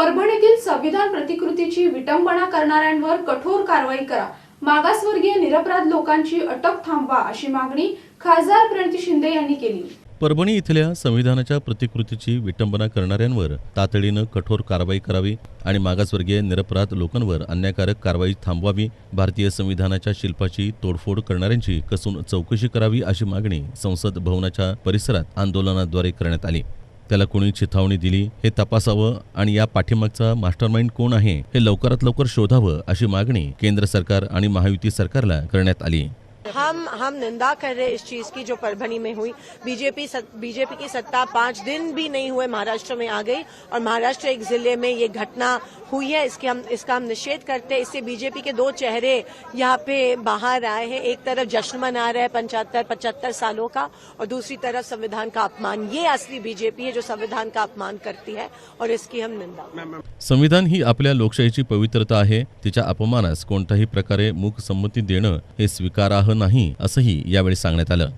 परभणीतील संविधान प्रतिकृतीची विटंबना करणाऱ्यांवर कठोर कारवाई करा. मागासवर्गीय निरपराध लोकांची अटक थांबवा अशी मागणी खासदार प्रणिती शिंदे यांनी केली. परभणी इथल्या संविधानाच्या प्रतिकृतीची विटंबना करणाऱ्यांवर तातडीनं कठोर कारवाई करावी आणि मागासवर्गीय निरपराध लोकांवर अन्यायकारक कारवाई थांबवावी भारतीय संविधानाच्या शिल्पाची तोडफोड करणाऱ्यांची कसून चौकशी करावी अशी मागणी संसद भवनाच्या परिसरात आंदोलनाद्वारे करण्यात आली. त्याला कोणी चिथावणी दिली हे तपासावं आणि या पाठीमागचा मास्टरमाइंड कोण आहे हे लवकरात लवकर शोधावं अशी मागणी केंद्र सरकार आणि महायुती सरकारला करण्यात आली. हम हम निंदा कर रहे इस चीज की जो परभणी में हुई। बीजेपी बीजेपी की सत्ता पांच दिन भी नहीं हुए महाराष्ट्र में आ गई और महाराष्ट्र एक जिले में ये घटना हुई है इसके हम इसका हम निषेध करते हैं। इससे बीजेपी के दो चेहरे यहाँ पे बाहर आए हैं। एक तरफ जश्न मना रहे हैं पंचहत्तर पचहत्तर सालों का और दूसरी तरफ संविधान का अपमान। ये असली बीजेपी है जो संविधान का अपमान करती है और इसकी हम निंदा। संविधान ही आपल्या लोकशाहीची पवित्रता आहे तिच्या अपमानास कोणत्याही प्रकारे मूक संमती देणं हे स्वीकारार्ह नाही असंही यावेळी सांगण्यात आलं.